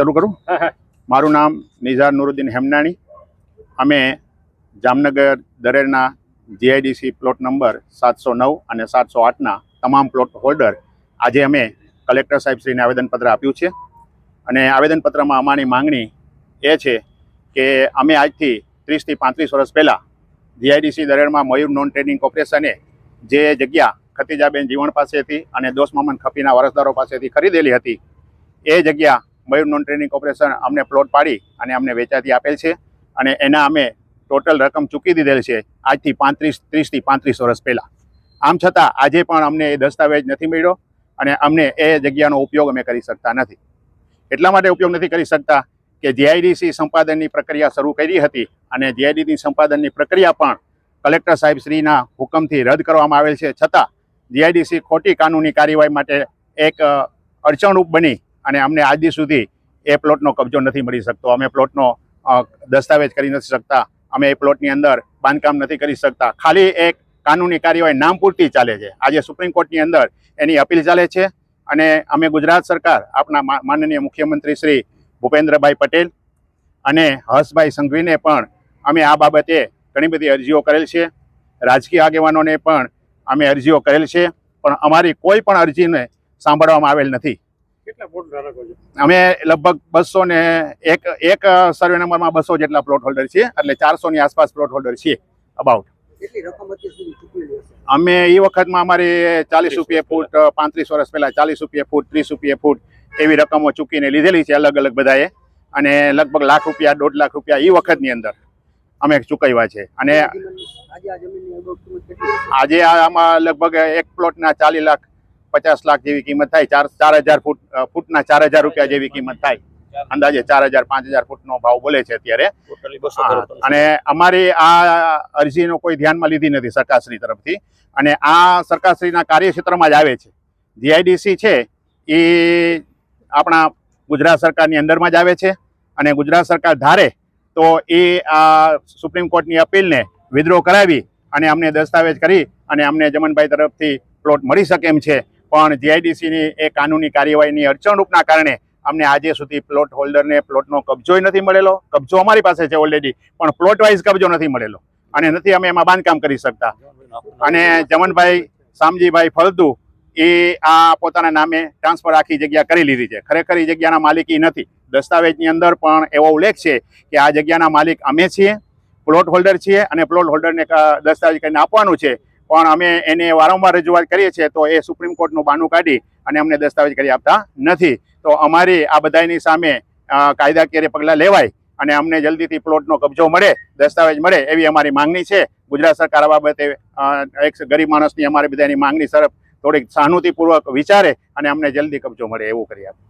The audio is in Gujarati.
શરૂ કરું. મારું નામ નિઝાર નુરુદ્દીન હેમનાણી. અમે જામનગર દરેરના જીઆઈડીસી પ્લોટ નંબર સાતસો નવ અને સાતસો આઠના તમામ પ્લોટ હોલ્ડર આજે અમે કલેક્ટર સાહેબશ્રીને આવેદનપત્ર આપ્યું છે. અને આવેદનપત્રમાં અમારી માંગણી એ છે કે અમે આજથી ત્રીસથી પાંત્રીસ વર્ષ પહેલાં જીઆઈડીસી દરેડમાં મયુર નોન ટ્રેડિંગ કોર્પોરેશને જે જગ્યા ખતીજાબેન જીવણ પાસેથી અને દોસ્ત મોહમ્મદ ખફીના વારસદારો પાસેથી ખરીદેલી હતી એ જગ્યા મયુર નોન ટ્રેડિંગ કોર્પોરેશન અમને પ્લોટ પાડી અને અમને વેચાતી આપેલ છે. અને એના અમે ટોટલ રકમ ચૂકી દીધેલ છે આજથી પાંત્રીસ, ત્રીસથી પાંત્રીસ વર્ષ પહેલાં. આમ છતાં આજે પણ અમને એ દસ્તાવેજ નથી મળ્યો અને અમને એ જગ્યાનો ઉપયોગ અમે કરી શકતા નથી. એટલા માટે ઉપયોગ નથી કરી શકતા કે જીઆઈડીસી સંપાદનની પ્રક્રિયા શરૂ કરી હતી અને જીઆઈડીસી સંપાદનની પ્રક્રિયા પણ કલેક્ટર સાહેબશ્રીના હુકમથી રદ કરવામાં આવેલ છે. છતાં જીઆઈડીસી ખોટી કાનૂની કાર્યવાહી માટે એક અડચણરૂપ બની અને અમને આજ સુધી એ પ્લોટનો કબજો નથી મળી શકતો. અમે પ્લોટનો દસ્તાવેજ કરી નથી શકતા. અમે એ પ્લોટની અંદર બાંધકામ નથી કરી શકતા. ખાલી એક કાનૂની કાર્યવાહી નામ પૂરતી ચાલે છે. આજે સુપ્રીમ કોર્ટની અંદર એની અપીલ ચાલે છે અને અમે ગુજરાત સરકાર આપણા માનનીય મુખ્યમંત્રી શ્રી ભૂપેન્દ્રભાઈ પટેલ અને હર્ષભાઈ સંઘવીને પણ અમે આ બાબતે ઘણી બધી અરજીઓ કરેલ છે. રાજકીય આગેવાનોને પણ અમે અરજીઓ કરેલ છે. પણ અમારી કોઈ પણ અરજીને સાંભળવામાં આવેલ નથી. અમે લગભગ બસો ને એક એક સર્વે નંબરમાં બસો જેટલા પ્લોટ હોલ્ડર છીએ એટલે ચારસો ની આસપાસ પ્લોટ હોલ્ડર છીએ અબાઉટ અમે એ વખતમાં અમારી ચાલીસ રૂપિયા ફૂટ પાંત્રીસ વર્ષ પહેલાં ચાલીસ રૂપિયા ફૂટ ત્રીસ રૂપિયા ફૂટ એવી રકમો ચૂકીને લીધેલી છે અલગ અલગ બધાએ. અને લગભગ લાખ રૂપિયા દોઢ લાખ રૂપિયા એ વખતની અંદર અમે ચૂકવ્યા છે. અને આજે આમાં લગભગ એક પ્લોટના ચાલીસ લાખ પચાસ લાખ જેવી કિંમત થાય ચાર ચાર હજાર ફૂટ ફૂટના ચાર હજાર રૂપિયા જેવી કિંમત થાય. અંદાજે ચાર હજાર પાંચ હજાર ફૂટનો ભાવ બોલે છે અત્યારે. અને અમારી આ અરજીનો કોઈ ધ્યાનમાં લીધી નથી સરકારશ્રી તરફથી. અને આ સરકારશ્રીના કાર્યક્ષેત્રમાં જ આવે છે. જીઆઈડીસી છે એ આપણા ગુજરાત સરકારની અંદરમાં જ આવે છે. અને ગુજરાત સરકાર ધારે તો એ આ સુપ્રીમ કોર્ટની અપીલને વિદ્રોહ કરાવી અને અમને દસ્તાવેજ કરી અને અમને જમનભાઈ તરફથી પ્લોટ મળી શકે એમ છે. પણ જીઆઈડીસીની એ કાનૂની કાર્યવાહીની અડચણરૂપના કારણે અમને આજે સુધી પ્લોટ હોલ્ડરને પ્લોટનો કબજોય નથી મળેલો. કબજો અમારી પાસે છે ઓલરેડી પણ પ્લોટ વાઇઝ કબજો નથી મળેલો. અને નથી અમે એમાં બાંધકામ કરી શકતા. અને જમનભાઈ સામજીભાઈ ફળદુ એ આ પોતાના નામે ટ્રાન્સફર આખી જગ્યા કરી લીધી છે. ખરેખર એ જગ્યાના માલિક એ નથી. દસ્તાવેજની અંદર પણ એવો ઉલ્લેખ છે કે આ જગ્યાના માલિક અમે છીએ, પ્લોટ હોલ્ડર છીએ અને પ્લોટ હોલ્ડરને દસ્તાવેજ કરીને આપવાનું છે. પણ અમે એને વારંવાર રજૂઆત કરીએ છીએ તો એ સુપ્રીમ કોર્ટનું બાનું કાઢી અને અમને દસ્તાવેજ કરી આપતા નથી. તો અમારી આ બધાની સામે કાયદાકીય પગલાં લેવાય અને અમને જલ્દીથી પ્લોટનો કબજો મળે, દસ્તાવેજ મળે એવી અમારી માંગણી છે. ગુજરાત સરકાર બાબતે એક ગરીબ માણસની અમારી બધાની માંગણી તરફ થોડીક સહાનુભૂતિપૂર્વક વિચારે અને અમને જલ્દી કબજો મળે એવું કરી આપે.